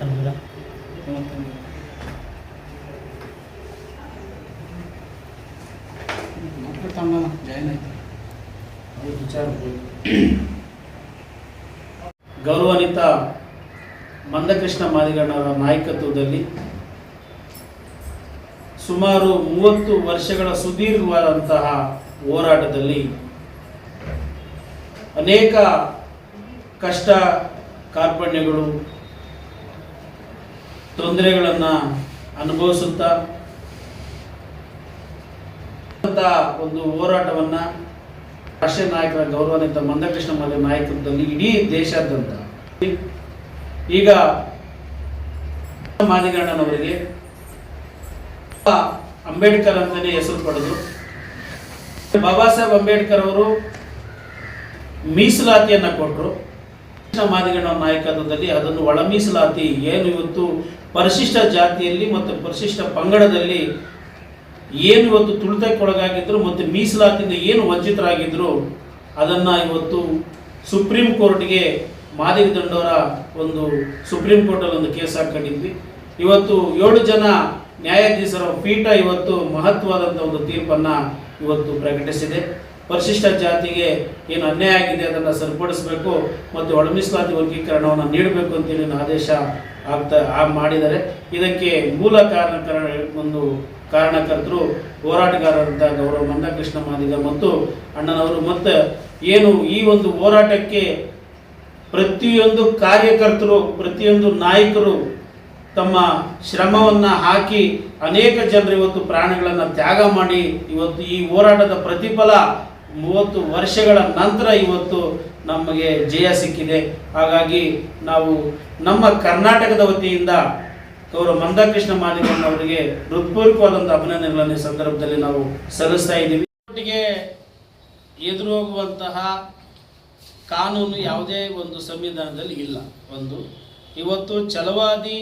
ಮೂವತ್ತೊಂದು ಮಕ್ಕಳು ತಮ್ಮ ಜಾಯ್ನ್ ಆಯ್ತು ಅದು ವಿಚಾರ ಬೇಕು. ಗೌರವಾನ್ವಿತ ಮಂದಕೃಷ್ಣ ಮಾದಿಗಣ್ಣವರ ನಾಯಕತ್ವದಲ್ಲಿ ಸುಮಾರು ಮೂವತ್ತು ವರ್ಷಗಳ ಸುದೀರ್ಘವಾದಂತಹ ಹೋರಾಟದಲ್ಲಿ ಅನೇಕ ಕಷ್ಟ ಕಾರ್ಪಣ್ಯಗಳು ತೊಂದರೆಗಳನ್ನು ಅನುಭವಿಸುತ್ತಾ ಒಂದು ಹೋರಾಟವನ್ನ ರಾಷ್ಟ್ರೀಯ ನಾಯಕರ ಗೌರವಾನ್ವಿತ ಮಂದಕೃಷ್ಣ ಮಲ್ಲ ನಾಯಕತ್ವದಲ್ಲಿ ಇಡೀ ದೇಶಾದ್ಯಂತ. ಈಗ ಮಾದಿಗಣ್ಣನವರಿಗೆ ಅಂಬೇಡ್ಕರ್ ಅಂತಲೇ ಹೆಸರು ಪಡೆದು ಬಾಬಾ ಸಾಹೇಬ್ ಅಂಬೇಡ್ಕರ್ ಅವರು ಮೀಸಲಾತಿಯನ್ನ ಕೊಟ್ಟರು ಮಾದಿಗಣ್ಣ ನಾಯಕತ್ವದಲ್ಲಿ ಅದನ್ನು ಒಳ ಮೀಸಲಾತಿ ಏನು ಇವತ್ತು ಪರಿಶಿಷ್ಟ ಜಾತಿಯಲ್ಲಿ ಮತ್ತು ಪರಿಶಿಷ್ಟ ಪಂಗಡದಲ್ಲಿ ಏನು ಇವತ್ತು ತುಳಿತಕ್ಕೊಳಗಾಗಿದ್ದರು ಮತ್ತು ಮೀಸಲಾತಿಯಿಂದ ಏನು ವಂಚಿತರಾಗಿದ್ದರು ಅದನ್ನು ಇವತ್ತು ಸುಪ್ರೀಂ ಕೋರ್ಟ್ಗೆ ಮಾದಿಗ ದಂಡವರ ಒಂದು ಸುಪ್ರೀಂ ಕೋರ್ಟಲ್ಲಿ ಒಂದು ಕೇಸ್ ಹಾಕೊಂಡಿದ್ವಿ. ಇವತ್ತು ಏಳು ಜನ ನ್ಯಾಯಾಧೀಶರ ಪೀಠ ಇವತ್ತು ಮಹತ್ವವಾದಂಥ ಒಂದು ತೀರ್ಪನ್ನು ಇವತ್ತು ಪ್ರಕಟಿಸಿದೆ. ಪರಿಶಿಷ್ಟ ಜಾತಿಗೆ ಏನು ಅನ್ಯಾಯ ಆಗಿದೆ ಅದನ್ನು ಸರಿಪಡಿಸಬೇಕು ಮತ್ತು ಒಳಮೀಸಲಾತಿ ವರ್ಗೀಕರಣವನ್ನು ನೀಡಬೇಕು ಅಂತೇಳಿ ಆದೇಶ ಆಗ್ತಾ ಆ ಮಾಡಿದರೆ ಇದಕ್ಕೆ ಮೂಲ ಕಾರಣಕರ, ಒಂದು ಕಾರಣಕರ್ತರು ಹೋರಾಟಗಾರರಂತ ಗೌರವ ಮಂದಕೃಷ್ಣ ಮಾದಿಗ ಮತ್ತು ಅಣ್ಣನವರು ಮತ್ತು ಏನು ಈ ಒಂದು ಹೋರಾಟಕ್ಕೆ ಪ್ರತಿಯೊಂದು ಕಾರ್ಯಕರ್ತರು, ಪ್ರತಿಯೊಂದು ನಾಯಕರು ತಮ್ಮ ಶ್ರಮವನ್ನು ಹಾಕಿ ಅನೇಕ ಜನರು ಇವತ್ತು ಪ್ರಾಣಗಳನ್ನು ತ್ಯಾಗ ಮಾಡಿ ಇವತ್ತು ಈ ಹೋರಾಟದ ಪ್ರತಿಫಲ ಮೂವತ್ತು ವರ್ಷಗಳ ನಂತರ ಇವತ್ತು ನಮಗೆ ಜಯ ಸಿಕ್ಕಿದೆ. ಹಾಗಾಗಿ ನಾವು ನಮ್ಮ ಕರ್ನಾಟಕದ ವತಿಯಿಂದ ಅವರು ಮಂದಕೃಷ್ಣ ಮಾದಿಗಣ್ಣ ಅವರಿಗೆ ಹೃತ್ಪೂರ್ವಕವಾದಂಥ ಅಭಿನಂದನೆಗಳನ್ನು ಈ ಸಂದರ್ಭದಲ್ಲಿ ನಾವು ಸಲ್ಲಿಸ್ತಾ ಇದ್ದೀವಿ. ಒಟ್ಟಿಗೆ ಎದುರು ಹೋಗುವಂತಹ ಕಾನೂನು ಯಾವುದೇ ಒಂದು ಸಂವಿಧಾನದಲ್ಲಿ ಇಲ್ಲ. ಒಂದು, ಇವತ್ತು ಛಲವಾದಿ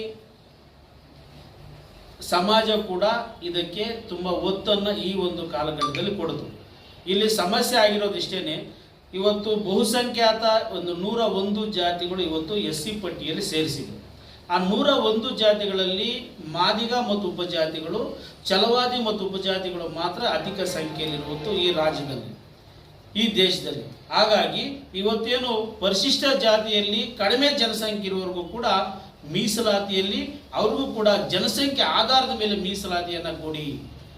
ಸಮಾಜ ಕೂಡ ಇದಕ್ಕೆ ತುಂಬ ಒತ್ತನ್ನು ಈ ಒಂದು ಕಾಲಘಟ್ಟದಲ್ಲಿ ಕೊಡ್ತು ಇಲ್ಲಿ ಸಮಸ್ಯೆ ಆಗಿರೋದು ಇಷ್ಟೇನೆ ಇವತ್ತು ಬಹುಸಂಖ್ಯಾತ ಒಂದು ನೂರ ಒಂದು ಜಾತಿಗಳು ಇವತ್ತು ಎಸ್ ಸಿ ಪಟ್ಟಿಯಲ್ಲಿ ಸೇರಿಸಿವೆ ಆ ನೂರ ಒಂದು ಜಾತಿಗಳಲ್ಲಿ ಮಾದಿಗ ಮತ್ತು ಉಪಜಾತಿಗಳು, ಛಲವಾದಿ ಮತ್ತು ಉಪಜಾತಿಗಳು ಮಾತ್ರ ಅಧಿಕ ಸಂಖ್ಯೆಯಲ್ಲಿರುವುದು ಈ ರಾಜ್ಯದಲ್ಲಿ, ಈ ದೇಶದಲ್ಲಿ. ಹಾಗಾಗಿ ಇವತ್ತೇನು ಪರಿಶಿಷ್ಟ ಜಾತಿಯಲ್ಲಿ ಕಡಿಮೆ ಜನಸಂಖ್ಯೆ ಇರುವವರೆಗೂ ಕೂಡ ಮೀಸಲಾತಿಯಲ್ಲಿ, ಅವ್ರಿಗೂ ಕೂಡ ಜನಸಂಖ್ಯೆ ಆಧಾರದ ಮೇಲೆ ಮೀಸಲಾತಿಯನ್ನು ಕೊಡಿ.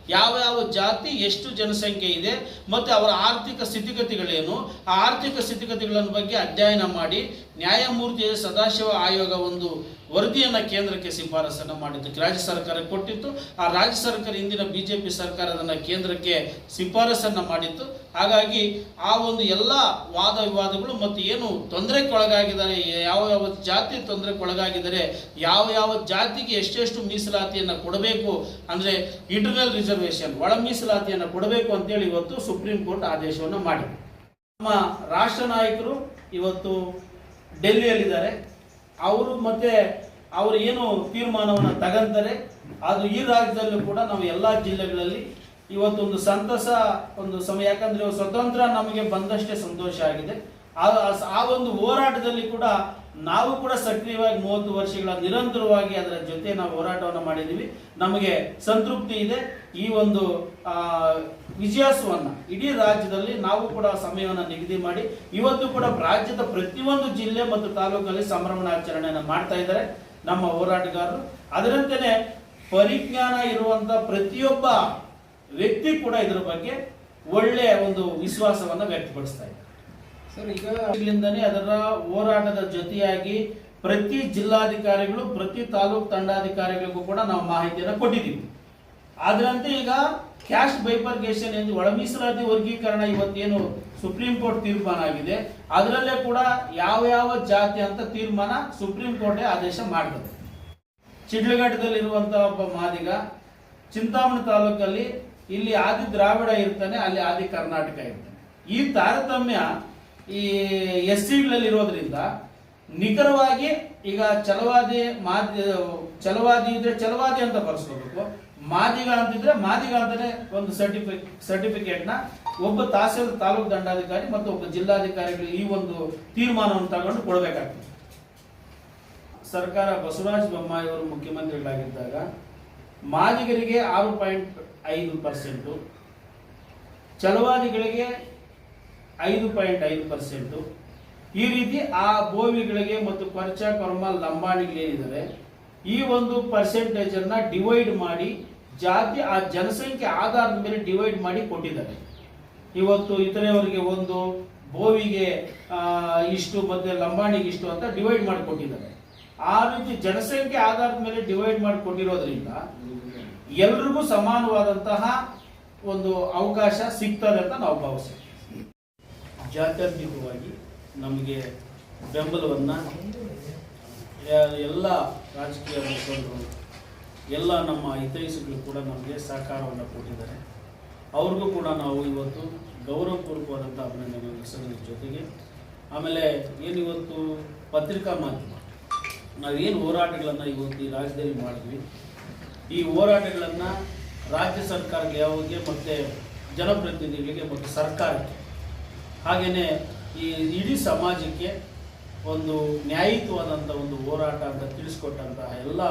ಯಾವ ಯಾವ ಜಾತಿ ಎಷ್ಟು ಜನಸಂಖ್ಯೆ ಇದೆ ಮತ್ತು ಅವರ ಆರ್ಥಿಕ ಸ್ಥಿತಿಗತಿಗಳೇನು, ಆ ಆರ್ಥಿಕ ಸ್ಥಿತಿಗತಿಗಳನ್ನು ಬಗ್ಗೆ ಅಧ್ಯಯನ ಮಾಡಿ ನ್ಯಾಯಮೂರ್ತಿ ಸದಾಶಿವ ಆಯೋಗ ಒಂದು ವರದಿಯನ್ನು ಕೇಂದ್ರಕ್ಕೆ ಶಿಫಾರಸನ್ನು ಮಾಡಿತ್ತು ರಾಜ್ಯ ಸರ್ಕಾರ ಕೊಟ್ಟಿತ್ತು. ಆ ರಾಜ್ಯ ಸರ್ಕಾರ ಇಂದಿನ ಬಿ ಜೆ ಪಿ ಸರ್ಕಾರ ಕೇಂದ್ರಕ್ಕೆ ಶಿಫಾರಸನ್ನು ಮಾಡಿತ್ತು. ಹಾಗಾಗಿ ಆ ಒಂದು ಎಲ್ಲ ವಾದ ವಿವಾದಗಳು ಮತ್ತು ಏನು ತೊಂದರೆಗೆ ಒಳಗಾಗಿದ್ದಾರೆ ಯಾವ ಯಾವ ಜಾತಿ ತೊಂದರೆಗೆ ಒಳಗಾಗಿದ್ದಾರೆ ಯಾವ ಯಾವ ಜಾತಿಗೆ ಎಷ್ಟೆಷ್ಟು ಮೀಸಲಾತಿಯನ್ನು ಕೊಡಬೇಕು ಅಂದರೆ ಇಂಟರ್ನಲ್ ರಿಸರ್ವೇಷನ್ ಒಳ ಮೀಸಲಾತಿಯನ್ನು ಕೊಡಬೇಕು ಅಂತೇಳಿ ಇವತ್ತು ಸುಪ್ರೀಂ ಕೋರ್ಟ್ ಆದೇಶವನ್ನು ಮಾಡಿದೆ. ನಮ್ಮ ರಾಷ್ಟ್ರ ನಾಯಕರು ಇವತ್ತು ಡೆಲ್ಲಿಯಲ್ಲಿದ್ದಾರೆ. ಅವರು ಮತ್ತೆ ಅವರು ಏನು ತೀರ್ಮಾನವನ್ನು ತಗಂತಾರೆ ಅದು ಈ ರಾಜ್ಯದಲ್ಲೂ ಕೂಡ ನಾವು ಎಲ್ಲ ಜಿಲ್ಲೆಗಳಲ್ಲಿ ಇವತ್ತೊಂದು ಸಂತಸ ಒಂದು ಸಮಯ, ಯಾಕಂದ್ರೆ ಸ್ವತಂತ್ರ ನಮಗೆ ಬಂದಷ್ಟೇ ಸಂತೋಷ ಆಗಿದೆ. ಆ ಒಂದು ಹೋರಾಟದಲ್ಲಿ ಕೂಡ ನಾವು ಕೂಡ ಸಕ್ರಿಯವಾಗಿ ಮೂವತ್ತು ವರ್ಷಗಳ ನಿರಂತರವಾಗಿ ಅದರ ಜೊತೆ ನಾವು ಹೋರಾಟವನ್ನು ಮಾಡಿದ್ದೀವಿ. ನಮಗೆ ಸಂತೃಪ್ತಿ ಇದೆ. ಈ ಒಂದು ಆ, ವಿಜಯೋತ್ಸವನ್ನ ಇಡೀ ರಾಜ್ಯದಲ್ಲಿ ನಾವು ಕೂಡ ಸಮಯವನ್ನು ನಿಗದಿ ಮಾಡಿ ಇವತ್ತು ಕೂಡ ರಾಜ್ಯದ ಪ್ರತಿಯೊಂದು ಜಿಲ್ಲೆ ಮತ್ತು ತಾಲೂಕಲ್ಲಿ ಸಂಭ್ರಮಣಾಚರಣೆಯನ್ನು ಮಾಡ್ತಾ ಇದ್ದಾರೆ ನಮ್ಮ ಹೋರಾಟಗಾರರು. ಅದರಂತೆಯೇ ಪರಿಜ್ಞಾನ ಇರುವಂತ ಪ್ರತಿಯೊಬ್ಬ ವ್ಯಕ್ತಿ ಕೂಡ ಇದರ ಬಗ್ಗೆ ಒಳ್ಳೆಯ ಒಂದು ವಿಶ್ವಾಸವನ್ನು ವ್ಯಕ್ತಪಡಿಸ್ತಾ ಇದ್ದಾರೆ. ಸರ್, ಈಗ ಇಲ್ಲಿಂದನೇ ಅದರ ಹೋರಾಟದ ಜೊತೆಯಾಗಿ ಪ್ರತಿ ಜಿಲ್ಲಾಧಿಕಾರಿಗಳು, ಪ್ರತಿ ತಾಲೂಕ್ ತಂಡಾಧಿಕಾರಿಗಳಿಗೂ ಕೂಡ ನಾವು ಮಾಹಿತಿಯನ್ನು ಕೊಟ್ಟಿದ್ದೀವಿ. ಅದರಂತೆ ಈಗ ಕ್ಯಾಶ್ ಬೈಪರ್ಗೇಷನ್ ಎಂದು ಒಳ ಮೀಸಲಾತಿ ವರ್ಗೀಕರಣ ಇವತ್ತೇನು ಸುಪ್ರೀಂ ಕೋರ್ಟ್ ತೀರ್ಮಾನ ಆಗಿದೆ. ಅದರಲ್ಲೇ ಕೂಡ ಯಾವ ಯಾವ ಜಾತಿ ಅಂತ ತೀರ್ಮಾನ ಸುಪ್ರೀಂ ಕೋರ್ಟೇ ಆದೇಶ ಮಾಡಿದೆ ಚಿಡ್ಲಘಟ್ಟದಲ್ಲಿರುವಂತಹ ಒಬ್ಬ ಮಾದಿಗ ಚಿಂತಾಮಣಿ ತಾಲೂಕಲ್ಲಿ ಇಲ್ಲಿ ಆದಿ ದ್ರಾವಿಡ ಇರ್ತಾನೆ, ಅಲ್ಲಿ ಆದಿ ಕರ್ನಾಟಕ ಇರ್ತಾನೆ. ಈ ತಾರತಮ್ಯ ಈ ಎಸ್ ಸಿಗಳಲ್ಲಿರೋದ್ರಿಂದ ನಿಖರವಾಗಿ ಈಗ ಚಲವಾದಿ ಮಾದಿ ಚಲವಾದಿ ಇದ್ರೆ ಚಲವಾದಿ ಅಂತ ಬರ್ಸ್ಕೋಬೇಕು. ಮಾದಿಗಳಂತಿದ್ರೆ ಅಂತಿದ್ರೆ ಮಾದಿಗ ಅಂತಾನೆ ಒಂದು ಸರ್ಟಿಫಿಕ್ ಸರ್ಟಿಫಿಕೇಟ್ನ ಒಬ್ಬ ತಹಸೀಲ್ ತಾಲೂಕು ದಂಡಾಧಿಕಾರಿ ಮತ್ತು ಒಬ್ಬ ಜಿಲ್ಲಾಧಿಕಾರಿಗಳು ಈ ಒಂದು ತೀರ್ಮಾನವನ್ನು ತಗೊಂಡು ಕೊಡಬೇಕಾಗ್ತದೆ. ಸರ್ಕಾರ ಬಸವರಾಜ ಬೊಮ್ಮಾಯಿ ಅವರು ಮುಖ್ಯಮಂತ್ರಿಗಳಾಗಿದ್ದಾಗ ಮಾದಿಗರಿಗೆ ಆರು ಪಾಯಿಂಟ್ ಐದು ಪರ್ಸೆಂಟು ಚಲವಾದಿಗಳಿಗೆ ಐದು ಪಾಯಿಂಟ್ ಐದು ಪರ್ಸೆಂಟು. ಈ ರೀತಿ ಆ ಬೋವಿಗಳಿಗೆ ಮತ್ತು ಕೊರ್ಚ ಕೊರ್ಮ ಲಂಬಾಣಿಗಳೇನಿದ್ದಾರೆ ಈ ಒಂದು ಪರ್ಸೆಂಟೇಜನ್ನು ಡಿವೈಡ್ ಮಾಡಿ ಜಾತಿ, ಆ ಜನಸಂಖ್ಯೆ ಆಧಾರದ ಮೇಲೆ ಡಿವೈಡ್ ಮಾಡಿ ಕೊಟ್ಟಿದ್ದಾರೆ. ಇವತ್ತು ಇತರೆಯವರಿಗೆ ಒಂದು ಬೋವಿಗೆ ಇಷ್ಟು ಮತ್ತೆ ಲಂಬಾಣಿಗೆ ಇಷ್ಟು ಅಂತ ಡಿವೈಡ್ ಮಾಡಿ ಕೊಟ್ಟಿದ್ದಾರೆ. ಆ ರೀತಿ ಜನಸಂಖ್ಯೆ ಆಧಾರದ ಮೇಲೆ ಡಿವೈಡ್ ಮಾಡಿ ಕೊಟ್ಟಿರೋದ್ರಿಂದ ಎಲ್ರಿಗೂ ಸಮಾನವಾದಂತಹ ಒಂದು ಅವಕಾಶ ಸಿಗ್ತದೆ ಅಂತ ನಾವು ಭಾವಿಸ್ತೀವಿ. ಜಾತ್ಯತೀತವಾಗಿ ನಮಗೆ ಬೆಂಬಲವನ್ನು ಎಲ್ಲ ರಾಜಕೀಯ ಮುಖಂಡರು, ಎಲ್ಲ ನಮ್ಮ ಹಿತೈಷಿಗಳು ಕೂಡ ನಮಗೆ ಸಹಕಾರವನ್ನು ಕೊಟ್ಟಿದ್ದಾರೆ. ಅವ್ರಿಗೂ ಕೂಡ ನಾವು ಇವತ್ತು ಗೌರವಪೂರ್ವಕವಾದಂಥ ಅಭಿನಂದನೆಯನ್ನು ಸಲ್ಲಿಸೋದ್ರ ಜೊತೆಗೆ. ಆಮೇಲೆ ಏನಿವತ್ತು ಪತ್ರಿಕಾ ಮಾಧ್ಯಮ, ನಾವೇನು ಹೋರಾಟಗಳನ್ನು ಇವತ್ತು ಈ ರಾಜ್ಯದಲ್ಲಿ ಮಾಡಿದ್ವಿ. ಈ ಹೋರಾಟಗಳನ್ನು ರಾಜ್ಯ ಸರ್ಕಾರಕ್ಕೆ ಯಾವಾಗ ಮತ್ತು ಜನಪ್ರತಿನಿಧಿಗಳಿಗೆ ಮತ್ತು ಸರ್ಕಾರಕ್ಕೆ ಹಾಗೆಯೇ ಈ ಇಡೀ ಸಮಾಜಕ್ಕೆ ಒಂದು ನ್ಯಾಯಯುತವಾದಂಥ ಒಂದು ಹೋರಾಟ ಅಂತ ತಿಳಿಸ್ಕೊಟ್ಟಂತಹ ಎಲ್ಲ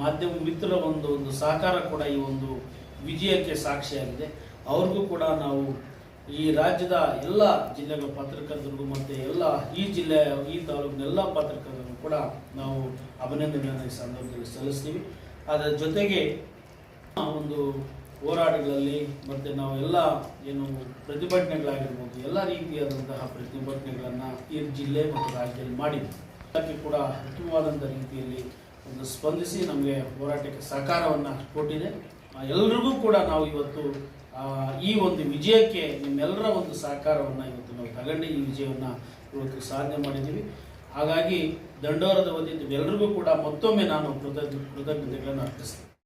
ಮಾಧ್ಯಮ ಮಿತ್ರರ ಒಂದು ಒಂದು ಸಹಕಾರ ಕೂಡ ಈ ಒಂದು ವಿಜಯಕ್ಕೆ ಸಾಕ್ಷಿಯಾಗಿದೆ. ಅವ್ರಿಗೂ ಕೂಡ ನಾವು ಈ ರಾಜ್ಯದ ಎಲ್ಲ ಜಿಲ್ಲೆಗಳ ಪತ್ರಕರ್ತರಿಗೂ ಮತ್ತು ಎಲ್ಲ ಈ ಜಿಲ್ಲೆಯ ಈ ತಾಲೂಕಿನ ಎಲ್ಲ ಪತ್ರಕರ್ತರಿಗೂ ಕೂಡ ನಾವು ಅಭಿನಂದನೆಯನ್ನು ಈ ಸಂದರ್ಭದಲ್ಲಿ ಸಲ್ಲಿಸ್ತೀವಿ. ಅದರ ಜೊತೆಗೆ ಒಂದು ಹೋರಾಟಗಳಲ್ಲಿ ಮತ್ತು ನಾವೆಲ್ಲ ಏನು ಪ್ರತಿಭಟನೆಗಳಾಗಿರ್ಬೋದು, ಎಲ್ಲ ರೀತಿಯಾದಂತಹ ಪ್ರತಿಭಟನೆಗಳನ್ನು ಈ ಜಿಲ್ಲೆ ಮತ್ತು ರಾಜ್ಯದಲ್ಲಿ ಮಾಡಿದ್ವಿ. ಅದಕ್ಕೆ ಕೂಡ ಉತ್ತಮವಾದಂಥ ರೀತಿಯಲ್ಲಿ ಒಂದು ಸ್ಪಂದಿಸಿ ನಮಗೆ ಹೋರಾಟಕ್ಕೆ ಸಹಕಾರವನ್ನು ಕೊಟ್ಟಿದೆ. ಎಲ್ಲರಿಗೂ ಕೂಡ ನಾವು ಇವತ್ತು ಈ ಒಂದು ವಿಜಯಕ್ಕೆ ನಿಮ್ಮೆಲ್ಲರ ಒಂದು ಸಹಕಾರವನ್ನು ಇವತ್ತು ನಾವು ತಗೊಂಡು ಈ ವಿಜಯವನ್ನು ಇವತ್ತು ಸಾಧನೆ ಮಾಡಿದ್ದೀವಿ. ಹಾಗಾಗಿ ದಂಡೋರದ ವತಿಯಿಂದ ಎಲ್ರಿಗೂ ಕೂಡ ಮತ್ತೊಮ್ಮೆ ನಾನು ಕೃತಜ್ಞ, ಕೃತಜ್ಞತೆಗಳನ್ನು ಅರ್ಪಿಸ್ತೀನಿ.